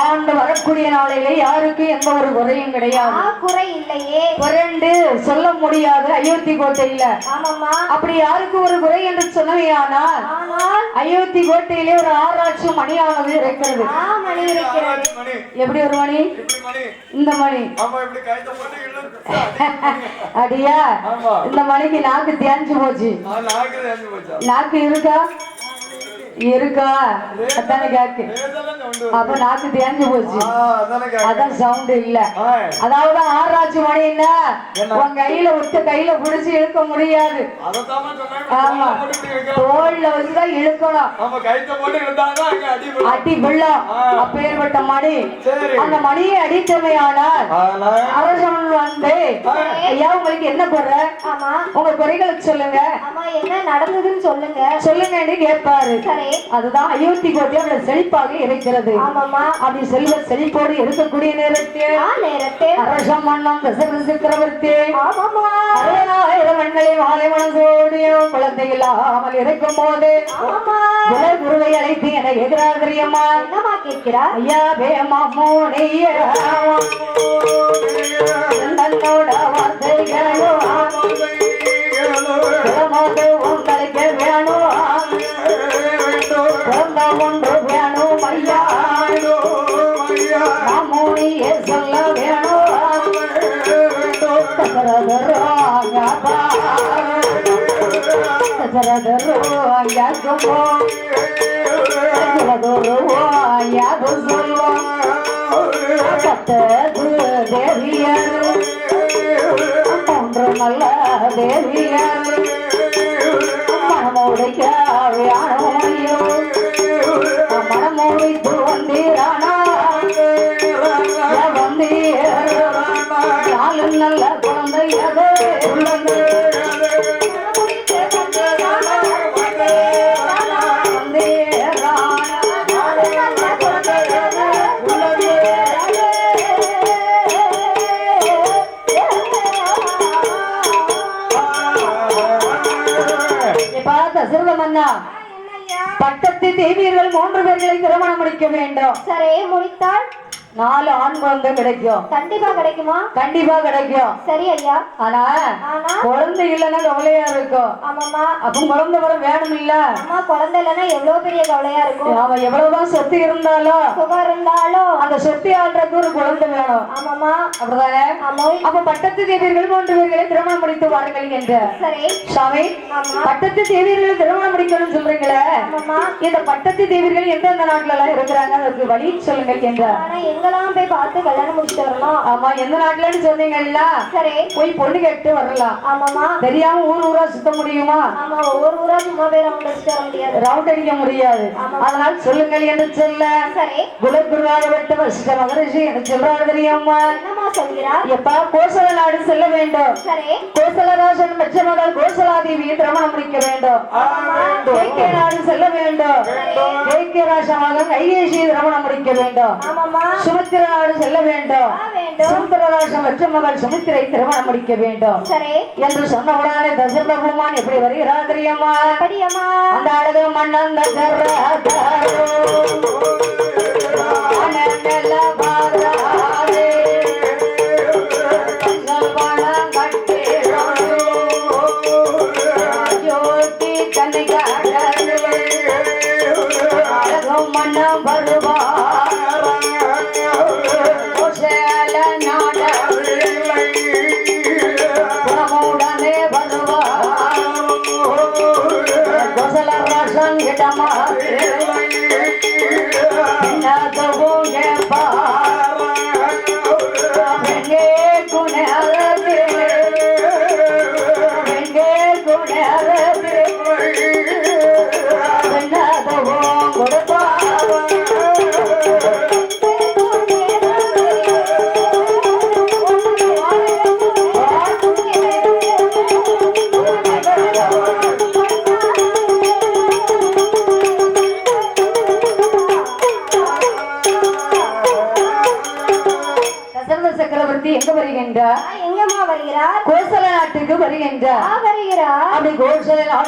ஆண்டு வரக்கூடிய நாளையிலே யாருக்கு எந்த ஒரு குறையும் கிடையாது. குறை இல்லையே. குறைண்டு சொல்ல முடியாது. அயோத்தி கோட்டையில. ஆமாம்மா. அப்படி யாருக்கு ஒரு குறை என்று சொன்னவையானால் ஆனால் அயோத்தி கோட்டையிலே ஒரு ஆராய்ச்சி மணியானது இருக்கிறது. ஆ மணி இருக்கிறது. ஆராய்ச்சி மணி. எப்படி ஒரு மணி? இந்த மணி. ஆமா இப்படி கைத்த போட்டு இழுத்து அடியா இந்த மணிக்கு நாக்கு தேஞ்சு போச்சா? நாக்கு இருக்கா? இருக்கா? அதானே கேக்கு. அப்ப நாக்கு தேஞ்சு போச்சு. அதானே சவுண்ட் இல்ல. அதாவது ஆராய்ச்சி மணி என்ன? உன் கையில விட்டு கையில புடிச்சு இழுக்க முடியாது. ஆமா. தோல்ல வச்சுதான் இழுக்கணும். அடி விழும். அடி விழும். ஆ. அப்பேற்பட்ட மணி. அந்த மணியை அடித்தமையானால் ஆனா, அரசன் வந்து ஐயா உங்களுக்கு என்ன குறை? ஆமா. உங்க குறைகளுக்கு சொல்லுங்க. ஆமா என்ன நடந்ததுன்னு சொல்லுங்க. சொல்லுங்கன்னு கேட்பாரு. அதுதான் அயோத்தி கோட்டை அவளை செழிப்பாக இருக்கிறது ஆமாம்மா அப்படி செல்வ செழிப்போடு இருக்கக்கூடிய நேரத்தில் நேரத்தில் அரசம் மன்னம் தசரத சக்கரவர்த்தி ஆமாம்மா அறுபதாயிரம் மண்களை மாலை மனசோடு குழந்தை இல்லாமல் இருக்கும் போது குருவை அழைத்து என எதிராக தெரியுமா என்னம்மா கேட்கிறார் ஐயா பேமா மோனைய தன்னோட வேணும் ஒன்று வேணும் ஐயா மாமோனியே சொல்ல வேணும் தேவியர் நல்ல தேவியர் மனமுடைக்க மன்னா என்னய்யா? பட்டத்து தேவியர்கள் மூன்று பேர்களை திருமணம் முடிக்க வேண்டும். சரி முடித்தால்? நாலு ஆண் குழந்தை கிடைக்கும். கண்டிப்பா கிடைக்குமா? கண்டிப்பா கிடைக்கும். சரி ஐயா. ஆனா குழந்தை இல்லைன்னா கவலையா இருக்கும். ஆமாம்மா. அப்ப குழந்தை வர வேணும் இல்ல அம்மா குழந்தை இல்லைன்னா எவ்வளவு பெரிய கவலையா இருக்கும்? அவன் எவ்வளவுதான் சொத்து இருந்தாலும் சுகம் இருந்தாலும் அந்த சொத்தை ஆள்றதுக்கு ஒரு குழந்தை வேணும். ஆமாம்மா. அப்படிதானே? ஆமோய் அப்ப பட்டத்து தேவியர்கள் மூன்று பேர்களை திருமணம் முடித்து வாருங்கள் என்ற. சரி. சாமி ஆமா பட்டத்து தேவியர்களை திருமணம் முடிக்கணும்னு சொல்றீங்களே இந்த பட்டத்து தேவியர்கள் எந்தெந்த நாட்டுல எல்லாம் இருக்கிறாங்க? அதற்கு வழி சொல்லுங்கள் என்ற. எங்கெல்லாம் போய் பார்த்து கல்யாணம் முடிச்சுட்டு வரணும்? ஆமா எந்த நாட்டுலன்னு சொன்னீங்கல்ல? சரி. போய் பொண்ணு கேட்டு வரலாம் ஆமாம்மா. தெரியாம ஊர் ஊரா சுத்த முடியுமா? ஆமா ஒவ்வொரு ஊரா சும்மா போய் நம்ம முடிச்சுட்டு வர முடியாது. ரவுண்ட் அடிக்க முடியாது. அதனால் சொல்லுங்கள் என்று சொல்ல. சரி. குலகுருவாகப்பட்ட வசிஷ்ட மகரிஷி என்று சொல்றாரு தெரியுமா? சொல்கிறார் எப்பா கோசல நாடு செல்ல வேண்டும். சரி. கோசலராஜன் மற்ற மகள் கோசலாதேவியை திருமணம் முடிக்க வேண்டும். நாடு செல்ல வேண்டும். கேகே ராஜ மகன் கைகேசியை திருமணம் முடிக்க வேண்டும். சுமித்திர நாடு செல்ல வேண்டும். ஆ, வேண்டும். சுமித்திரராஜன் மற்ற மகள் சுமித்திரை திருமணம் முடிக்க வேண்டும். சரி. என்று சொன்ன உடனே தசரத பெருமான் எப்படி வருகிறார் தெரியுமா? அந்த அழகு மன்னன்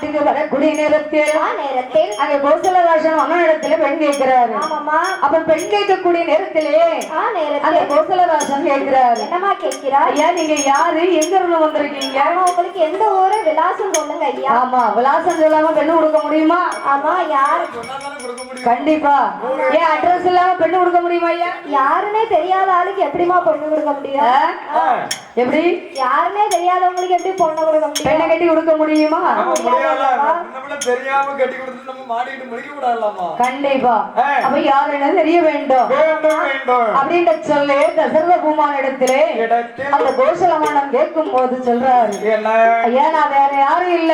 நாட்டுக்கு வரக்கூடிய நேரத்தில் ஆ நேரத்தில் அங்க கோசலராசன் மன்னனிடத்துல பெண் கேட்கிறாரு. ஆமாம்மா. அப்ப பெண் கேட்கக்கூடிய நேரத்திலே ஆ அந்த நேரத்தில் கோசலராசன் கேட்கிறாரு. என்னம்மா கேட்கிறார் ஐயா நீங்க யாரு? எங்க இருந்து வந்திருக்கீங்க? உங்களுக்கு எந்த ஊரு? விலாசம் சொல்லுங்க ஐயா. ஆமா விலாசம் சொல்லாம பெண்ணு கொடுக்க முடியுமா? ஆமா யார்? கண்டிப்பா. ஏன் அட்ரஸ் இல்லாம பெண்ணு கொடுக்க முடியுமா ஐயா? யாருன்னே தெரியாத ஆளுக்கு எப்படிம்மா பொண்ணு கொடுக்க முடியும்? எப்படி? யாருன்னே தெரியாதவங்களுக்கு எப்படி பொண்ணு கொடுக்க முடியும்? பெண்ணை கட்டி கொடுக்க முடியுமா? தெரியாம கட்டி கொடுத்து நம்ம மாட்டிட்டு முடிக்க கூடாதுலாமா? கண்டிப்பா. அப்ப யாருன்னு தெரிய வேண்டும்? வேண்டும் வேண்டும். சொல்லி தசரத பூமான இடத்திலே அந்த கோசலமானம் கேட்கும் போது சொல்றாரு நான் வேற யாரும் இல்ல.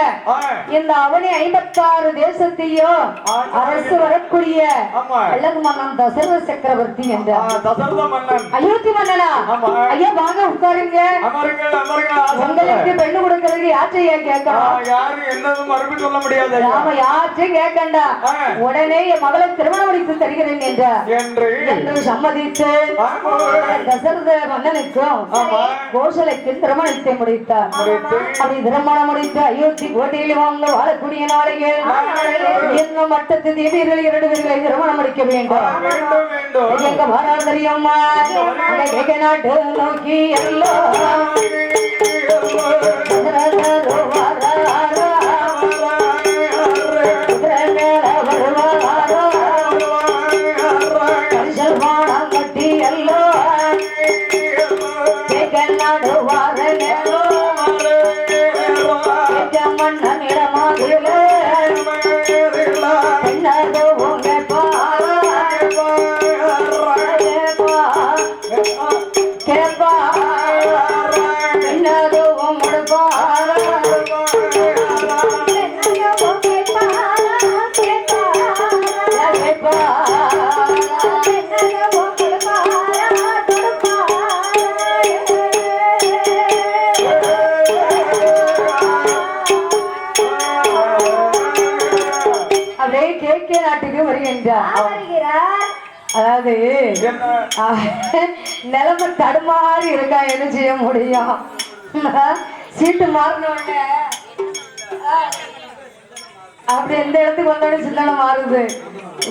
இந்த அவனி ஐம்பத்தாறு தேசத்தையும் அரசு வரக்கூடிய அழகு மன்னன் தசரத சக்கரவர்த்தி என்றார் அயோத்தி மன்னனா. ஐயா வாங்க உட்காருங்க. உங்களுக்கு பெண்ணு கொடுக்கறதுக்கு யார்கிட்டயா கேட்கணும் யாரும் சொல்ல முடியாது. நாம கேட்கண்டா. ஆ. உடனே என் மகளை திருமணம் முடித்து தருகிறேன் என்று. என்று. சம்மதித்து. தசரத மன்னனுக்கும் ஆமா. கோசலைக்கு திருமணத்தை முடித்தார். முடித்து. அப்படி திருமணம் முடித்து அயோத்தி கோட்டையில் வாங்க வாழக்கூடிய நாளைகள் இன்னும் மட்டத்து தேவியர்கள் இரண்டு பேர்களை திருமணம் முடிக்க வேண்டும். எங்க வரா தெரியுமா நாட்டு நோக்கி எல்லாம் அப்படியே கேக்கே நாட்டுக்கு வருகின்றார். அதாவது நிலைமை தடுமாறி இருக்கா என்ன செய்ய முடியும்? சீட்டு மாறின உடனே ஆஹ், அப்படி எந்த இடத்துக்கு வந்தோடனே சிந்தனை மாறுது.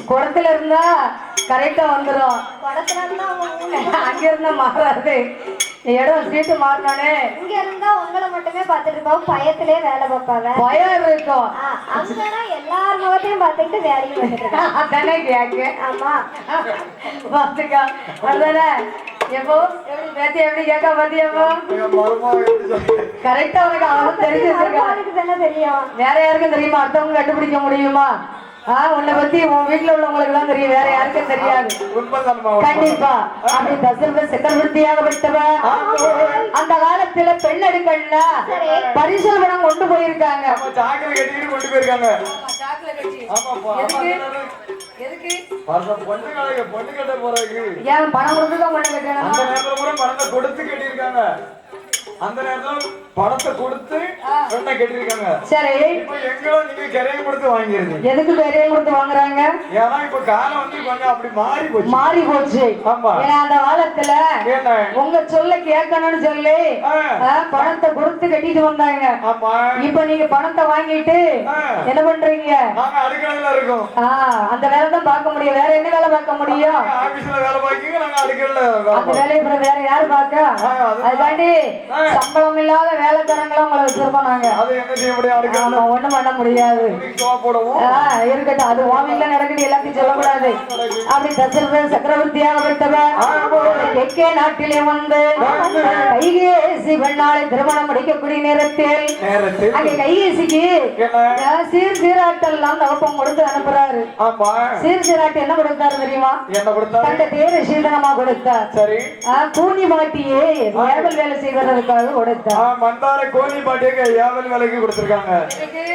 குடத்துல இருந்தா கரெக்டா வந்துடும் அங்க இருந்தா மாறாது. இடம் சீட்டு மாறினோடனே இங்க இருந்தா உங்களை மட்டுமே பார்த்துட்டு இருப்பாங்க பயத்திலே வேலை பார்ப்பாங்க பயம் இருக்கும் அங்கன்னா எல்லார் முகத்தையும் பார்த்துட்டு வேலைக்கு வந்துட்டு கேக்கு. ஆமா. பாத்துக்கா. அதானே? எப்போ? எப்படி பேத்தி எப்படி கேட்கா பாத்தியாப்போ கரெக்டா உனக்கு அவன் தெரிஞ்சு தெரியும். வேற யாருக்கும் தெரியுமா? அடுத்தவங்க கண்டுபிடிக்க முடியுமா? ஆ உன்னை பத்தி உன் வீட்டுல உள்ளவங்களுக்கு தான் தெரியும். வேற யாருக்கும் தெரியாது. கண்டிப்பா. அப்படி தசரத அந்த காலத்துல பெண் எடுக்கல பரிசல் பணம் கொண்டு போயிருக்காங்க. கொண்டு பொண்ணு கட்ட போறதுக்கு. ஏன் பணம் கொடுத்து தான் பண்ண அந்த நேரத்துல பணத்தை கொடுத்து பெண்ணை கட்டியிருக்காங்க சரி. இப்ப எங்களோ நீங்க கிரையை கொடுத்து வாங்கிருந்தீங்க. எதுக்கு பெரிய கொடுத்து வாங்குறாங்க? ஏன்னா இப்ப காலம் வந்து கொஞ்சம் அப்படி மாறி போச்சு. மாறி போச்சு ஆமா. ஏன்னா அந்த காலத்துல உங்க சொல்ல கேட்கணும்னு சொல்லி பணத்தை கொடுத்து கட்டிட்டு வந்தாங்க. ஆமா. இப்ப நீங்க பணத்தை வாங்கிட்டு என்ன பண்றீங்க? நாங்க அடுக்கலையில இருக்கோம். அந்த வேலை தான் பார்க்க முடியும். வேற என்ன வேலை பார்க்க முடியும்? ஆபீஸ்ல வேலை பார்க்கீங்க நாங்க அடுக்கலையில வேலை அந்த. வேலையை வேற யாரு பார்க்க? அது-. சம்பளம் இல்லாத வேலைக்காரங்களை உங்களை வச்சிருப்போம் நாங்க. அது என்ன செய்ய ஒண்ணும் பண்ண முடியாது. இருக்கட்டும். அது ஓவில நடக்குது எல்லாத்தையும் சொல்லக்கூடாது. அப்படி தசரத சக்கரவர்த்தியாகப்பட்டவன் எக்கே நாட்டிலே வந்து கைகேசி பெண்ணாளை திருமணம் முடிக்கக்கூடிய நேரத்தில் அங்க கைகேசிக்கு சீர் சீராட்டெல்லாம் தகப்பம் கொடுத்து அனுப்புறாரு. சீர் சீராட்டு என்ன கொடுத்தாரு தெரியுமா? தந்த தேர சீதனமா கொடுத்தார். சரி. கூனி மாட்டியே வேலை செய்வதற்காக ஆ, கொடுத்தார் மந்தார கோழி பாட்டியங்க ஏவல் வேலைக்கு கொடுத்திருக்காங்க.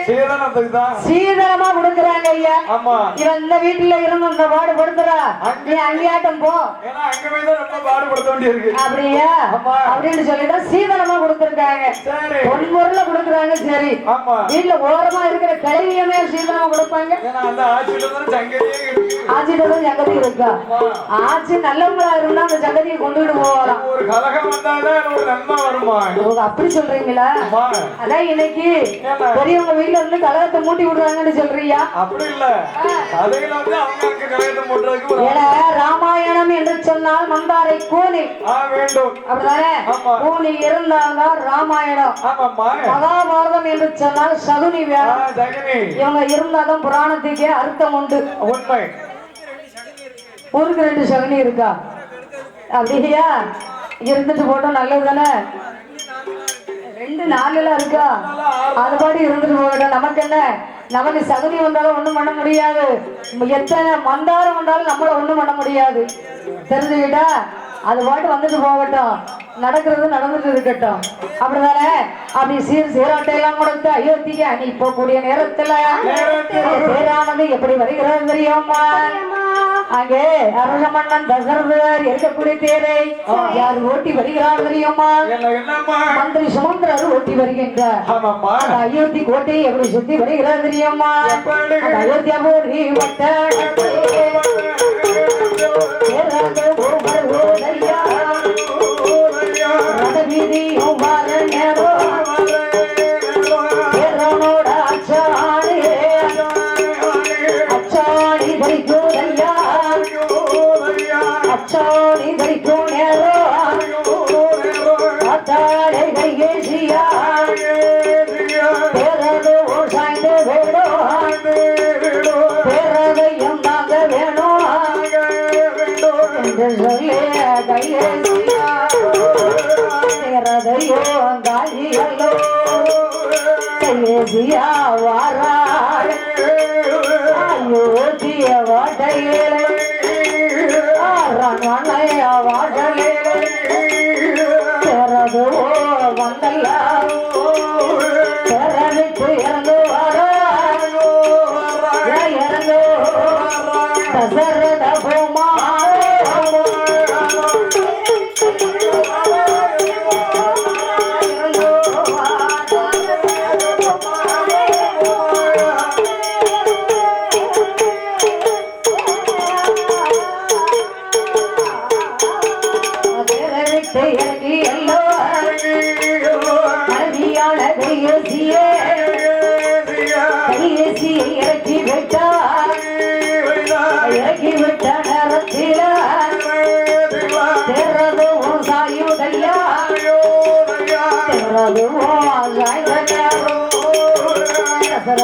சீதனத்துக்கு தான். சீதனமா கொடுக்கறாங்க ஐயா. ஆமா. இவன் இந்த வீட்டுல இருந்து அந்த பாடு கொடுத்துறா. நீ அங்கேயாட்டம் போ. ஏன்னா அங்க போய் தான் ரொம்ப பாடுபடுத்த வேண்டியிருக்கு. அப்படியா. அப்படின்னு சொல்லிட்டு சீதனமா கொடுத்திருக்காங்க. சரி. கொடுக்குறாங்க வீட்டுல ஓரமா இருக்கிற கிளவியமே சீக்கிரமா கொடுப்பாங்க. ஆட்சியில தான் சங்கதியே இருக்கு. ஆட்சி நல்லவங்களா இருந்தா அந்த ஒரு கலகம் ஒரு நன்மை வருமா ஓ, அப்படி சொல்றீங்களா? அதான் இன்னைக்கு? பெரியவங்க வீட்டுல இருந்து கலகத்தை மூட்டி விடுறாங்கன்னு சொல்றியா? அப்படி இல்ல. ராமாயணம் என்று சொன்னால் மந்தாரை கூனி. வேண்டும். அப்படிதானே? ஆமா. கூனி இருந்தாங்க ராமாயணம். மகாபாரதம் என்று சொன்னால் சகுனி வேணும் இவங்க இருந்தாதான் புராணத்துக்கே அர்த்தம் உண்டு. உண்மை. ஊருக்கு ரெண்டு சகுனி இருக்கா? அப்படியா? இருந்துட்டு போட்டோம் நல்லது தானே ரெண்டு நாலுல இருக்கா? அது பாடி இருந்துட்டு போகட்டும் நமக்கு என்ன? நமக்கு சகுனி வந்தாலும் ஒண்ணும் பண்ண முடியாது. எத்தனை மந்தாரம் வந்தாலும் நம்மள ஒண்ணும் பண்ண முடியாது. தெரிஞ்சுக்கிட்டா? அது பாட்டு வந்துட்டு போகட்டும். நடக்கிறது நடந்துட்டு இருக்கட்டும். அப்படிதானே அப்படி சீர் சீராட்டை எல்லாம் கொடுத்து அயோத்திக்கு அனுப்பக்கூடிய நேரத்துல பேரானது எப்படி வருகிறது தெரியுமா? அங்கே அரசமன்னன் தசரதர் இருக்கக்கூடிய தேரை யார் ஓட்டி வருகிறார் தெரியுமா? மந்திரி சுமந்திரர் ஓட்டி வருகின்றார். அயோத்தி கோட்டையை எப்படி சுத்தி வருகிறார் தெரியுமா? எப்படி? அந்த அயோத்தியா போரி வட்டத்தை பேராக ஒவ்வொரு ஓதையா ரதவீதியும் வர நேரம் அயோத்திய வாட்டையிலே அரண்மனைய வாட்டலிலே பேரது வந்தல்ல பேரனுக்கு இறந்து இறந்து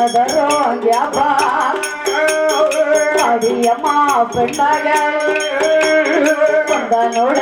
தசரதரும் அடியம்மா பெண்ணாக தன்னோட